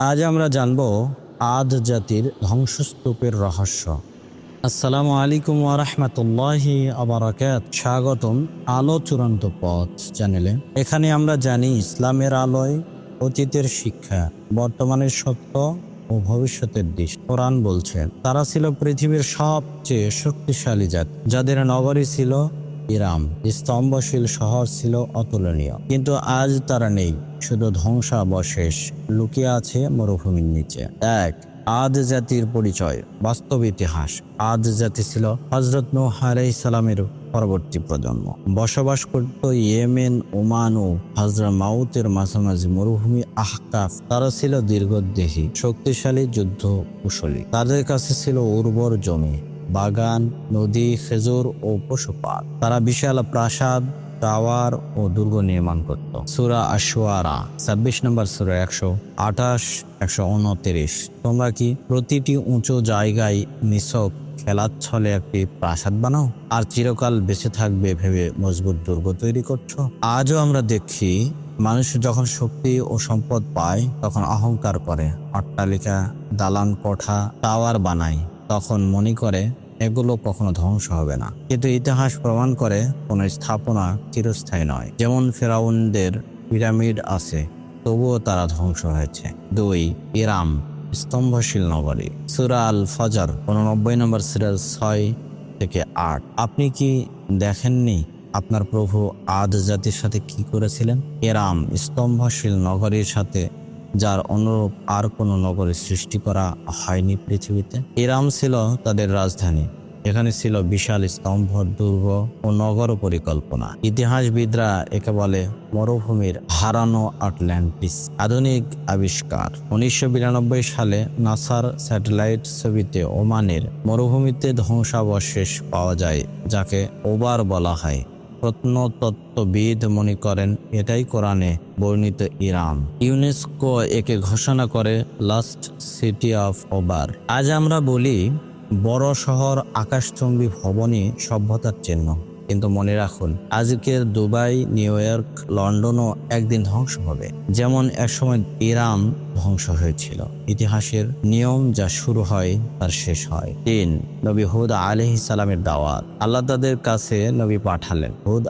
আজ আমরা জানব আদ জাতির ধ্বংসস্তূপের রহস্য। আসসালামু আলাইকুম ওরহমতুল্লাহি আবরাকাত স্বাগতম আলো চূড়ান্ত পথ চ্যানেলে। এখানে আমরা জানি ইসলামের আলোয় অতীতের শিক্ষা, বর্তমানের সত্য ও ভবিষ্যতের দিশ। কোরআন বলছেন তারা ছিল পৃথিবীর সবচেয়ে শক্তিশালী জাত, যাদের নগরী ছিল ইরাম স্তম্ভশীল শহর ছিল অতুলনীয়। কিন্তু আজ তারা নেই, শুধু ধ্বংসাবশেষ লুকিয়ে আছে মরুভূমির নিচে। এক, আদ জাতির পরিচয়, বাস্তব ইতিহাস। আদ জাতি ছিল হজরত নূহ সালামের পরবর্তী প্রজন্ম। বসবাস করত ইয়েমেন, ওমান ও হাজরা মাউতের মাঝামাঝি মরুভূমি আহকাফ। তারা ছিল দীর্ঘদেহী, শক্তিশালী যুদ্ধ কুশলী তাদের কাছে ছিল উর্বর জমি। বাগান, নদী, খেজুর ও পশুপাত। তারা বিশাল প্রাসাদ, টাওয়ার ও দুর্গ নির্মাণ করত। সুরা আশোয়ারা ছাব্বিশ নম্বর সুরা একশো আঠাশ, একশো উনত্রিশ। তোমরা কি প্রতিটি উঁচু জায়গায় নিছক খেলার ছলে একটি প্রাসাদ বানাও? আর চিরকাল বেঁচে থাকবে ভেবে মজবুত দুর্গ তৈরি করছ? আজও আমরা দেখি, মানুষ যখন শক্তি ও সম্পদ পায়, তখন অহংকার করে। অট্টালিকা, দালান কোঠা, টাওয়ার বানায়। তখন মনে করে, এগুলো কখনো ধ্বংস হবে না। কিন্তু ইতিহাস প্রমাণ করে, কোনো স্থাপনা চিরস্থায়ী নয়। যেমন ফেরাউনদের পিরামিড আছে, তবুও তারা ধ্বংস হয়েছে। দুই, ইরাম, স্তম্ভশীল নগরী। সুরা আল ফজর উননব্বই নম্বর সিরাজ, ছয় থেকে আট। আপনি কি দেখেননি আপনার প্রভু আদ জাতির সাথে কি করেছিলেন? এরাম স্তম্ভশীল নগরীর সাথে যার অনুরূপ আর কোনো নগরী সৃষ্টি করা হয়নি পৃথিবীতে। এরাম ছিল তাদের রাজধানী। এখানে ছিল বিশাল স্তম্ভ, দুর্গ ও নগর পরিকল্পনা। ইতিহাসবিদরা একে বলে মরুভূমির হারানো আটলান্টিস আধুনিক আবিষ্কার। উনিশশো বিরানব্বই সালে নাসার স্যাটেলাইট ছবিতে ওমানের মরুভূমিতে ধ্বংসাবশেষ পাওয়া যায়, যাকে ওবার বলা হয়। প্রত্নতত্ত্ববিদ মনে করেন, এটাই কোরআনে বর্ণিত ইরান ইউনেস্কো একে ঘোষণা করে লাস্ট সিটি অফ ওবার আজ আমরা বলি, বড় শহর আকাশচম্বী ভবনই সভ্যতার চিহ্ন। কিন্তু মনে রাখুন, আজকের দুবাই, নিউ ইয়র্ক, লন্ডনও একদিন ধ্বংস হবে। যেমন একসময় ইরান ধ্বংস হয়েছিল। ইতিহাসের নিয়ম যা শুরু হয়, তার শেষ হয়। তিন, নবী হুদ সালামের দাওয়াত। আল্লাহ তাদের কাছে নবী পাঠালেন হুদ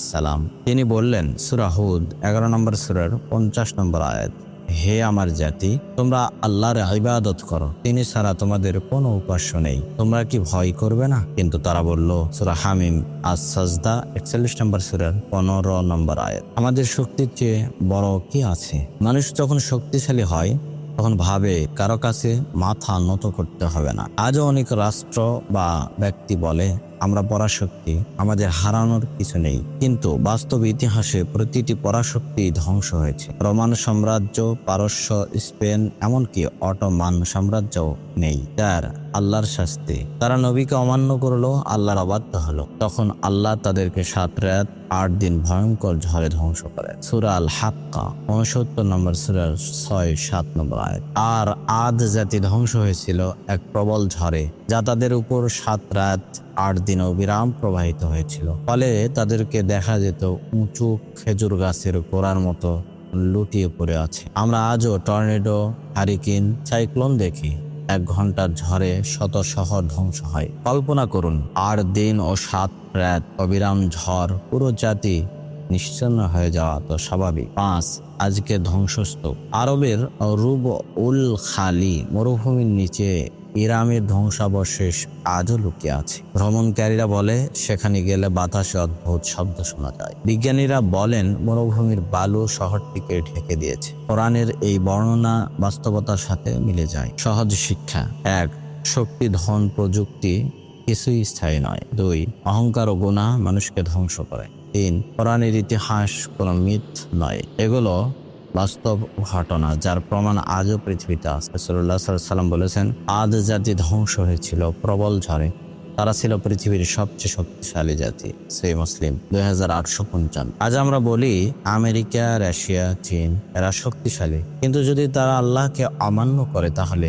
সালাম। তিনি বললেন, সুরা হুদ, এগারো নম্বর সুরার পঞ্চাশ নম্বর আয়াত। হে আমার জাতি, তোমরা আল্লাহর ইবাদত করো। তিনি ছাড়া তোমাদের কোনো উপাস্য নেই। তোমরা কি ভয় করবে না? কিন্তু তারা বলল, সুরা হামিম আজ সাজদা একচল্লিশ নম্বর সুরের পনেরো নম্বর আয়াত। আমাদের শক্তির চেয়ে বড় কি আছে? মানুষ যখন শক্তিশালী হয়, তখন ভাবে কারও কাছে মাথা নত করতে হবে না। আজও অনেক রাষ্ট্র বা ব্যক্তি বলে আমরা পরাশক্তি, আমাদের হারানোর কিছু নেই। কিন্তু বাস্তব ইতিহাসে প্রতিটি পরাশক্তি ধ্বংস হয়েছে। রোমান সাম্রাজ্য, পারস্য, স্পেন, এমনকি অটোমান সাম্রাজ্যও নেই। যার আল্লাহর শাস্তি। তারা নবীকে অমান্য করল, আল্লাহর অবাধ্য হলো। তখন আল্লাহ তাদেরকে সাত রাত, আট দিন ভয়ঙ্কর ঝড়ে ধ্বংস করে। সুরা আল হাক্কা উনসত্তর নম্বর সুরার ছয়, সাত নম্বর আয়াত। আর আদ জাতি ধ্বংস হয়েছিল এক প্রবল ঝড়ে, যা তাদের উপর সাত রাত আট দিন অবিরাম প্রবাহিত হয়েছিল। ফলে তাদেরকে দেখা যেত উঁচু খেজুর গাছের গোড়ার মতো লুটিয়ে পড়ে আছে। আমরা আজও টর্নেডো, হারিকিন, সাইক্লোন দেখি। এক ঘণ্টার ঝড়ে শত শহর ধ্বংস হয়। কল্পনা করুন, আট দিন ও সাত রাত অবিরাম ঝড় পুরো জাতি নিশ্চন্ন হয়ে যাওয়া তো স্বাভাবিক। পাঁচ, আজকে ধ্বংসস্তূপ। আরবের রুব উল খালি মরুভূমির নিচে ইরামের ধ্বংসাবশেষ আজও লুকিয়ে আছে। ভ্রমণকারীরা বলে, সেখানে গেলে বাতাসে অদ্ভুত শব্দ শোনা যায়। বিজ্ঞানীরা বলেন, মরুভূমির বালু শহরটিকে ঢেকে দিয়েছে। কোরআনের এই বর্ণনা বাস্তবতার সাথে মিলে যায়। সহজ শিক্ষা। এক, শক্তি, ধন, প্রযুক্তি কিছুই স্থায়ী নয়। দুই, অহংকার ও গুণা মানুষকে ধ্বংস করে। তিন, কোরআনের ইতিহাস কোনো মিথ নয়। এগুলো বাস্তব ঘটনা যার প্রমাণ আজও পৃথিবীতে আছে। রসুল্লাহ সাল্লাম বলেছেন, আদ জাতি ধ্বংস হয়েছিল, প্রবল ঝড়ে। তারা ছিল পৃথিবীর সবচেয়ে শক্তিশালী জাতি, সেই মুসলিম, দুই হাজার আটশো পঞ্চান্ন। আজ আমরা বলি, আমেরিকা, রাশিয়া, চীন, এরা শক্তিশালী। কিন্তু যদি তারা আল্লাহকে অমান্য করে, তাহলে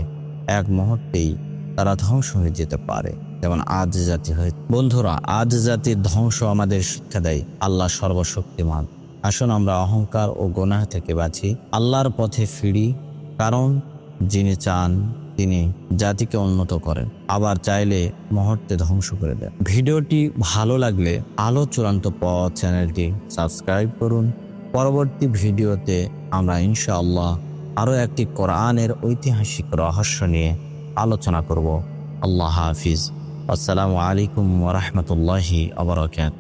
এক মুহূর্তেই তারা ধ্বংস হয়ে যেতে পারে। যেমন আজ জাতি হয়ে, বন্ধুরা আজ জাতির ধ্বংস আমাদের শিক্ষা দেয়, আল্লাহ সর্বশক্তিমান। আসুন আমরা অহংকার ও গোনাহ থেকে বাঁচি, আল্লাহর পথে ফিরি, কারণ যিনি চান তিনি জাতিকে উন্নত করেন। আবার চাইলে মুহূর্তে ধ্বংস করে দেন। ভিডিওটি ভালো লাগলে আলো চূড়ান্ত পথ চ্যানেলটি সাবস্ক্রাইব করুন। পরবর্তী ভিডিওতে আমরা ইনশাআল্লাহ আরও একটি কোরআনের ঐতিহাসিক রহস্য নিয়ে আলোচনা করব। আল্লাহ হাফিজ। আসসালামু আলাইকুম ওরহমতুল্লাহি আবরকাত